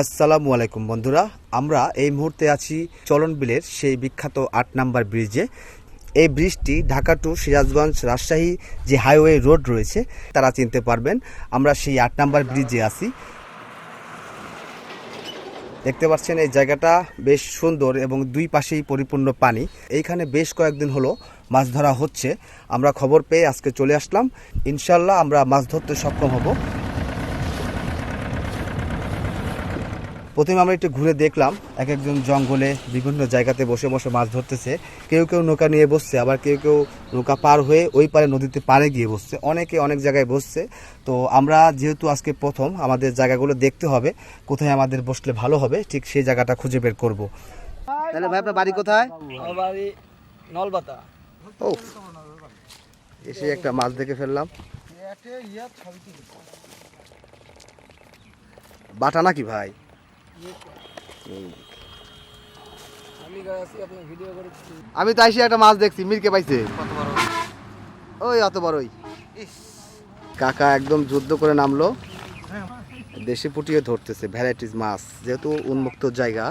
আসসালামু আলাইকুম বন্ধুরা, আমরা এই মুহূর্তে আছি চলন বিলের সেই বিখ্যাত আট নাম্বার ব্রিজে। এই ব্রিজটি ঢাকা টু সিরাজগঞ্জ রাজশাহী যে হাইওয়ে রোড রয়েছে, তারা চিনতে পারবেন। আমরা সেই আট নাম্বার ব্রিজে আছি। দেখতে পাচ্ছেন এই জায়গাটা বেশ সুন্দর এবং দুই পাশেই পরিপূর্ণ পানি। এইখানে বেশ কয়েকদিন হলো মাছ ধরা হচ্ছে। আমরা খবর পেয়ে আজকে চলে আসলাম। ইনশাল্লাহ আমরা মাছ ধরতে সক্ষম হব। প্রথমে আমরা একটু ঘুরে দেখলাম এক একজন জঙ্গলে বিভিন্ন জায়গাতে বসে বসে মাছ ধরতেছে। কেউ কেউ নৌকা নিয়ে বসছে আবার কেউ কেউ নৌকা পার হয়ে ওই পারে নদীতে পারে গিয়ে বসছে। অনেকে অনেক জায়গায় বসছে। তো আমরা যেহেতু আজকে প্রথম আমাদের জায়গাগুলো দেখতে হবে কোথায় আমাদের বসলে ভালো হবে ঠিক সেই জায়গাটা খুঁজে বের করব। তাহলে ভাই আপনার বাড়ি কোথায়? আমার বাড়ি নলবাতা। ও এসে একটা মাছ দেখে ফেললাম। বাটা নাকি ভাই? আমি তো এসে একটা মাছ দেখছি মিরকে পাইছে। ওই অত বড়ই। কাকা একদম যুদ্ধ করে নামলো। দেশি পুটিও ধরতেছে ভ্যারাইটিস মাছ। যেহেতু উন্মুক্ত জায়গা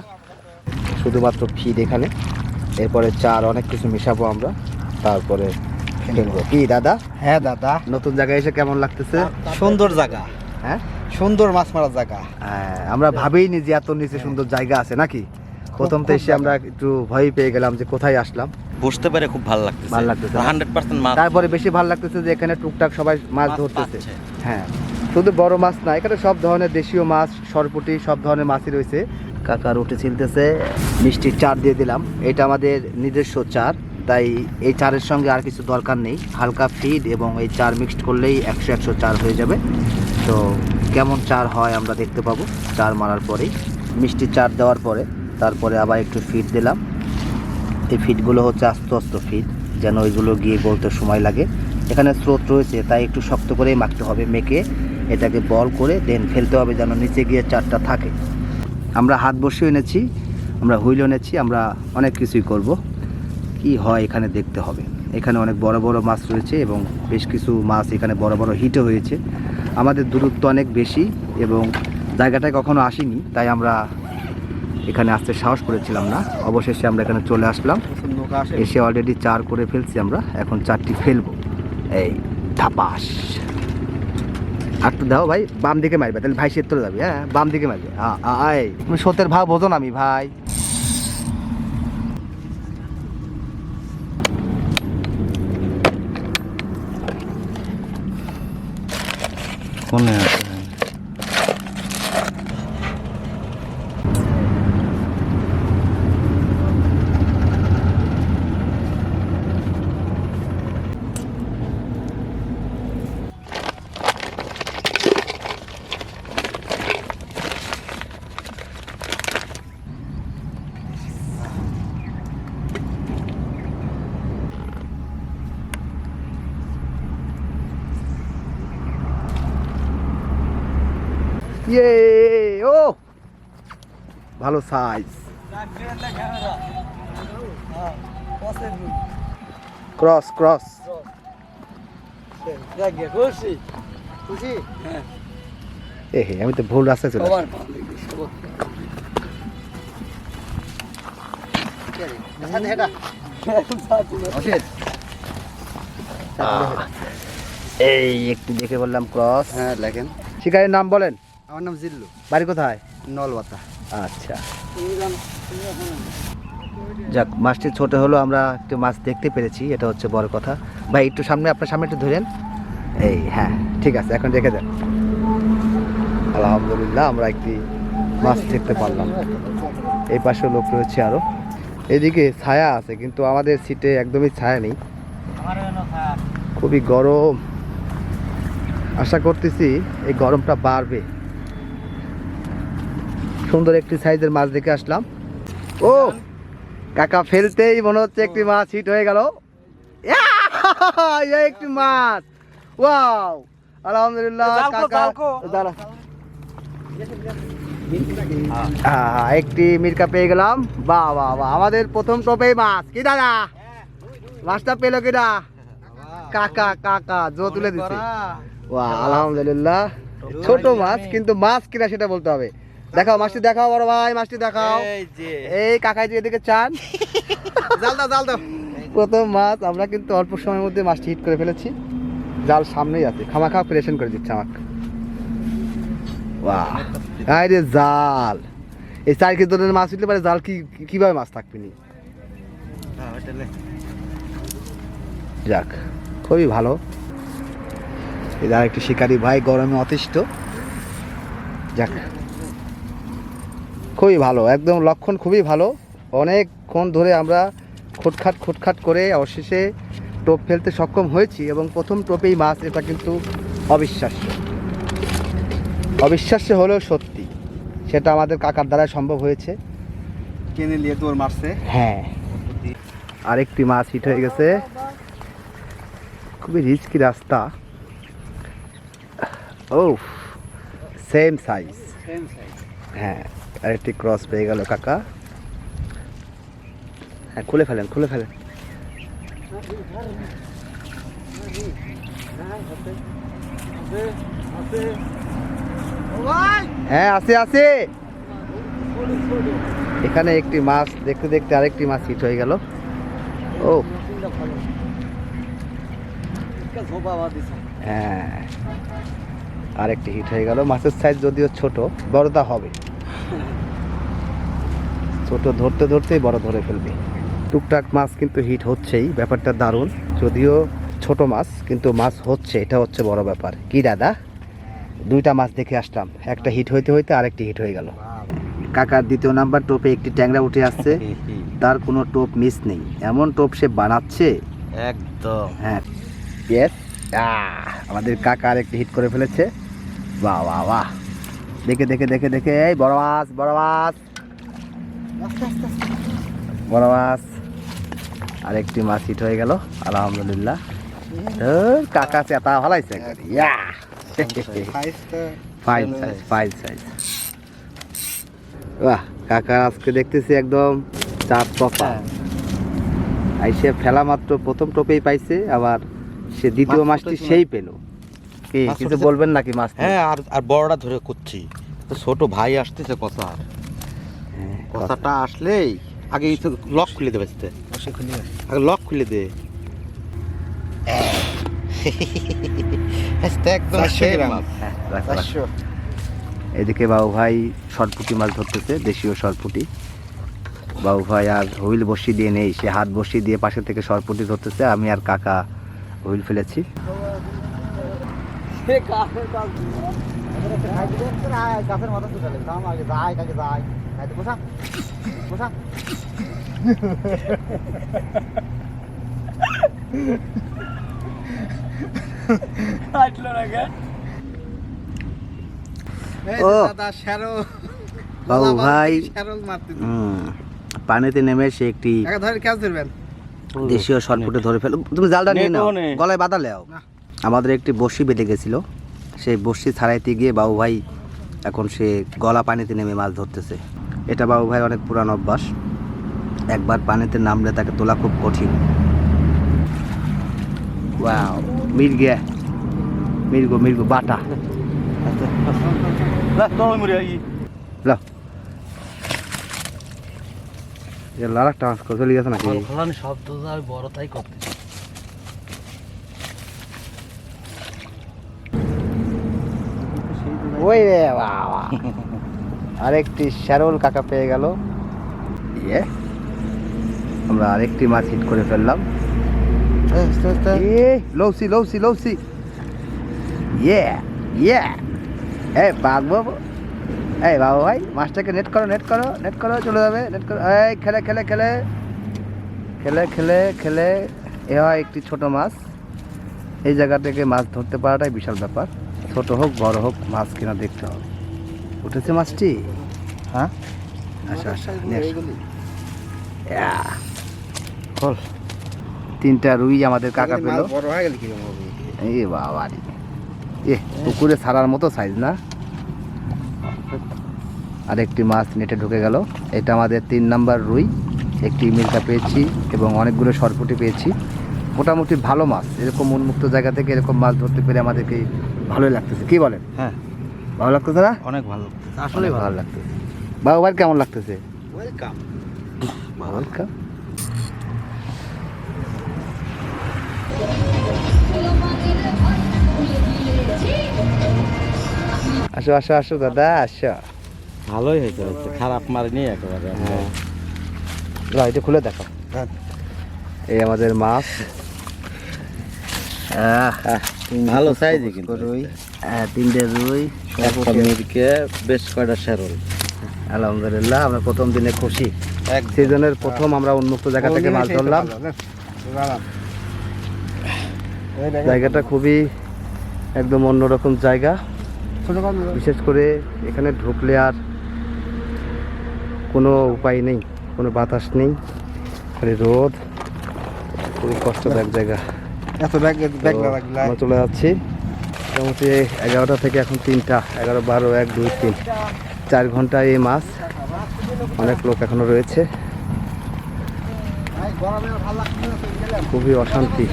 শুধুমাত্র ফিড এখানে। এরপরে চার অনেক কিছু মিশাবো আমরা। তারপরে কি দাদা? হ্যাঁ দাদা। নতুন জায়গায় এসে কেমন লাগতেছে? সুন্দর জায়গা। হ্যাঁ? সুন্দর মাছ মারার জায়গা। হ্যাঁ, আমরা ভাবেইনি যে এত নিচে সুন্দর জায়গা আছে নাকি? প্রথম তো এসে আমরা একটু ভয় পেয়ে গেলাম যে কোথায় আসলাম। বসতে পারে খুব ভালো লাগতেছে। ভালো লাগতেছে। হান্ড্রেড পার্সেন্ট মাছ। তারপরে বেশি ভালো লাগতেছে যে এখানে টুকটাক সবাই মাছ মাছ ধরতেছে। হ্যাঁ শুধু বড় মাছ না এখানে সব ধরনের দেশীয় মাছ সরপুটি সব ধরনের মাছই রয়েছে। কাকা রুটি ছিলতেছে মিষ্টির চার দিয়ে দিলাম। এটা আমাদের নিজস্ব চার তাই এই চারের সঙ্গে আর কিছু দরকার নেই। হালকা ফিড এবং এই চার মিক্সড করলেই একশো একশো চার হয়ে যাবে। তো কেমন চার হয় আমরা দেখতে পাবো। চার মারার পরে, মিষ্টি চার দেওয়ার পরে, তারপরে আবার একটু ফিট দিলাম। এই ফিটগুলো হচ্ছে আস্তে আস্তে ফিট যেন ওইগুলো গিয়ে গলতে সময় লাগে। এখানে স্রোত রয়েছে, তাই একটু শক্ত করেই মাখতে হবে, মেখে এটাকে বল করে দেন ফেলতে হবে যেন নিচে গিয়ে চারটা থাকে। আমরা হাত বসিয়ে এনেছি, আমরা হুইল এনেছি, আমরা অনেক কিছুই করব। কি হয় এখানে দেখতে হবে। এখানে অনেক বড় বড় মাছ রয়েছে এবং বেশ কিছু মাছ এখানে বড় বড় হিটও হয়েছে। আমাদের দূরত্ব অনেক বেশি এবং জায়গাটায় কখনো আসিনি, তাই আমরা এখানে আসতে সাহস করেছিলাম না। অবশেষে আমরা এখানে চলে আসলাম। এসে অলরেডি চার করে ফেলছি আমরা, এখন চারটি ফেলব। এই ধাপাস। আর একটু দাও ভাই, বাম দিকে মারবে, তাহলে ভাই সেট চলে যাবে হ্যাঁ বাম দিকে মারবে। আয়। তুমি সত্যের ভাব বোঝো না আমি, ভাই। মনে আছে ইয়ে ও ভালো সাইজ ক্রস ক্রস এ হে আমি তো ভুল রাস্তায় চলে। অসিত এই একটু দেখে বললাম ক্রস হ্যাঁ লেখেন শিকারের নাম বলেন। আমার নাম জিল্লু। বাড়ি কোথায়? নলবাতা। আচ্ছা। যাক মাছটি ছোট হলো আমরা একটু মাছ দেখতে পেরেছি এটা হচ্ছে বড় কথা। ভাই একটু সামনে আপনার সামনে একটু ধরেন। এই হ্যাঁ ঠিক আছে এখন রেখে দেন। আলহামদুলিল্লাহ আমরা একটি মাছ দেখতে পারলাম। এই পাশে লোক রয়েছে আরও এদিকে ছায়া আছে কিন্তু আমাদের সিটে একদমই ছায়া নেই। খুবই গরম। আশা করতেছি এই গরমটা বাড়বে। সুন্দর একটি সাইজের মাছ দেখে আসলাম। ও কাকা ফেলতেই মনে হচ্ছে একটি মাছ হিট হয়ে গেল। একটি মাছ। ওয়াও আলহামদুলিল্লাহ জালকো, কাকা। দাঁড়া। একটি মির্কা পেয়ে গেলাম। বাহ বাহ বাহ আমাদের প্রথম টোপেই মাছ। কি দাদা? মাছটা পেল কিনা কাকা কাকা জো তুলে দিচ্ছে আলহামদুলিল্লাহ। ছোট মাছ কিন্তু মাছ কিনা সেটা বলতে হবে। দেখাও মাছটি দেখাও বড় ভাই মাছটি দেখাও। এই কাকাই যে এদিকে চান। জাল দাও জাল দাও। প্রথম মাছ আমরা কিন্তু অল্প সময়ের মধ্যে মাছটি হিট করে ফেলেছি। জাল সামনেই আছে। খামাখা প্রেশন করে দিচ্ছে আমাকে। বাহ। আরে জাল। এই চার কেজি ধরনের মাছ উঠলে পারে জাল কি কীভাবে মাছ থাকবে নি? হ্যাঁ। যাক খুবই ভালো। এদের আরেকটি শিকারি ভাই গরমে অতিষ্ঠ। যাক। খুবই ভালো একদম লক্ষণ খুবই ভালো। অনেকক্ষণ ধরে আমরা খুটখাট খুটখাট করে অবশেষে টোপ ফেলতে সক্ষম হয়েছি এবং প্রথম টোপেই মাছ এটা কিন্তু অবিশ্বাস্য। অবিশ্বাস্য হলেও সত্যি সেটা আমাদের কাকার দ্বারা সম্ভব হয়েছে। কেনে নিয়ে তোর মারছে। হ্যাঁ। আরেকটি মাছ হিট হয়ে গেছে। খুবই রিস্কি রাস্তা। ও সেম সাইজ হ্যাঁ। আরেকটি ক্রস পেয়ে গেল কাকা। হ্যাঁ খুলে ফেলেন খুলে ফেলেন। হ্যাঁ আছে আছে এখানে একটি মাছ, দেখতে দেখতে আরেকটি মাছ হিট হয়ে গেল। ও। হ্যাঁ আরেকটি হিট হয়ে গেল। মাছের সাইজ যদিও ছোট বড়টা হবে। ছোট ধরতে ধরতেই বড় ধরে ফেলবে। টুকটাক মাছ কিন্তু হিট হচ্ছেই ব্যাপারটা দারুণ। যদিও ছোট মাছ কিন্তু মাছ হচ্ছে এটা হচ্ছে বড় ব্যাপার। কি দাদা? দুইটা মাছ দেখে আসলাম। একটা হিট হইতে হইতে আরেকটি হিট হয়ে গেল। কাকার দ্বিতীয় নাম্বার টোপে একটি ট্যাংরা উঠে আসছে। তার কোনো টোপ মিস নেই। এমন টোপ সে বানাচ্ছে? একদম। হ্যাঁ। ইয়েস আমাদের কাকা আরেকটি হিট করে ফেলেছে। বাহ বাহ বাহ। দেখে দেখে দেখে দেখে এই বড় মাছ বড় মাছ। বড় মাছ। আরেকটি মাছ হিট হয়ে গেল আলহামদুলিল্লাহ। কাকা চেতা ভালাইছে ইয়া! সাইজ সাইজ বাহ কাকা আজকে দেখতেছি একদম চার পপা আইসে ফেলা মাত্র প্রথম টোপেই পাইছে আবার সে দ্বিতীয় মাছটি সেই পেল। কি কিছু বলবেন নাকি মাছ হ্যাঁ আর আর বড়টা ধরে করছি তো ছোট ভাই আসতেছে কষার কষাটা আসলেই আগে তো লক খুলে দেবে আস্তে। আগে লক খুলে দে। মাছ। হ্যাঁ, রাখ, রাখ। এদিকে বাবু ভাই সরপুটি মাছ ধরতেছে দেশীয় সরপুটি বাবু ভাই আর হুইল বসি দিয়ে নেই সে হাত বসি দিয়ে পাশে থেকে সরপুটি ধরতেছে আমি আর কাকা হুইল ফেলেছি গাছের মাথা তুলে দাম আগে যায় কাকে যায় খাইতে বসা বসা ও। দাদা শ্যারো বাবু ভাই শ্যারল মারতে পানিতে নেমে সে একটি একা ধরে ক্যাচ ধরবেন। দেশীয় শর্টপুটে ধরে ফেলো তুমি জালটা নিয়ে নাও। গলায় বাঁধা লেও। আমাদের একটি বড়শি বেঁধে গেছিল। সেই বড়শি ছাড়াইতে গিয়ে বাবু ভাই এখন সে গলা পানিতে নেমে মাছ ধরতেছে। এটা বাবু ভাই অনেক পুরান অভ্যাস। একবার পানিতে নামলে তাকে তোলা খুব কঠিন। ওয়াও মির্গে। মির্গো মির্গো বাটা। চলে গেছে নাকি? শব্দ আর বড় তাই করতে। ওই রে বাবা। আরেকটি শ্যারল কাকা পেয়ে গেল। ইয়ে আমরা আরেকটি মাছ হিট করে ফেললাম। এ লৌসি লৌসি লৌসি। ইয়ে ইয়ে এই বাঘ এই বাবু ভাই মাছটাকে নেট করো নেট করো নেট করো চলে যাবে নেট করো। এই খেলে খেলে খেলে। খেলে খেলে খেলে। এ হয় একটি ছোট মাছ। এই জায়গা থেকে মাছ ধরতে পারাটাই বিশাল ব্যাপার। ছোট হোক বড় হোক মাছ কিনা দেখতে হবে। উঠেছে মাছটি? হ্যাঁ? আচ্ছা আচ্ছা। ইয়া। তিনটা রুই আমাদের কাকা পেল। বড় হয়ে গেল কি হবে? এই বাবা এ পুকুরে ছাড়ার মতো সাইজ না? আরেকটি মাছ নেটে ঢুকে গেল। এটা আমাদের তিন নাম্বার রুই। একটি মির্কা পেয়েছি এবং অনেকগুলো সরপুটি পেয়েছি। মোটামুটি ভালো মাছ। এরকম উন্মুক্ত জায়গা থেকে এরকম মাছ ধরতে পেরে আমাদেরকে ভালোই লাগতেছে। কি বলেন? হ্যাঁ। ভালো লাগতেছে না? অনেক ভালো লাগতেছে। আসলে ভালো লাগতেছে। বাবু ভাই কেমন লাগতেছে ওয়েলকাম ওয়েলকাম আসো আসো আসো দাদা আসো। ভালোই হয়েছে হয়েছে। খারাপ মারিনি একেবারে। হ্যাঁ। এটা খুলে দেখো। এই আমাদের মাছ। আহ, ভালো সাইজে কিন্তু রুই। হ্যাঁ তিনটে রুই মিরকে বেশ কয়টা শেরল? আলহামদুলিল্লাহ আমরা প্রথম দিনে খুশি। এক সিজনের প্রথম আমরা উন্মুক্ত জায়গা থেকে মাছ ধরলাম। জায়গাটা খুবই একদম অন্যরকম জায়গা। বিশেষ করে এখানে ঢুকলে আর কোনো উপায় নেই কোনো বাতাস নেই খালি রোদ। খুবই কষ্টদায়ক জায়গা। এত ব্যাগ ব্যাগ আমরা চলে যাচ্ছি। মোটামুটি এগারোটা থেকে এখন তিনটা এগারো বারো এক দুই তিন। চার ঘণ্টা এই মাছ। অনেক লোক এখনও রয়েছে। খুবই অশান্তি।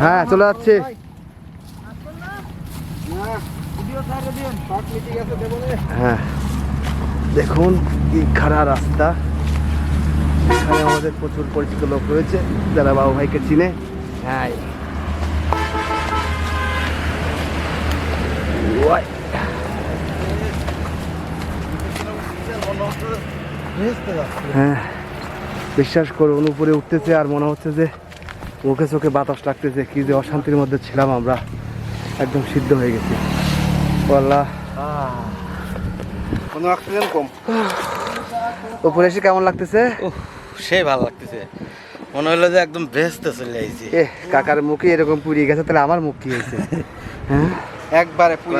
হ্যাঁ চলে যাচ্ছে। হ্যাঁ। দেখুন কি খারাপ রাস্তা। এখানে আমাদের প্রচুর পরিচিত লোক রয়েছে যারা বাবু ভাইকে চিনে। হ্যাঁ হ্যাঁ বিশ্বাস করুন উপরে উঠতেছে আর মনে হচ্ছে যে মুখে চোখে বাতাস লাগতেছে কি যে অশান্তির মধ্যে ছিলাম আমরা। একদম সিদ্ধ হয়ে গেছি। আল্লাহ কোনো অক্সিজেন কম। উপরে এসে কেমন লাগতেছে? সে ভালো লাগতেছে। মনে হলো যে একদম ভেস্তে চলে আইছি। এ কাকার মুখে এরকম পুড়িয়ে গেছে তাহলে আমার মুখ কি হয়েছে? হ্যাঁ একবারে পুরো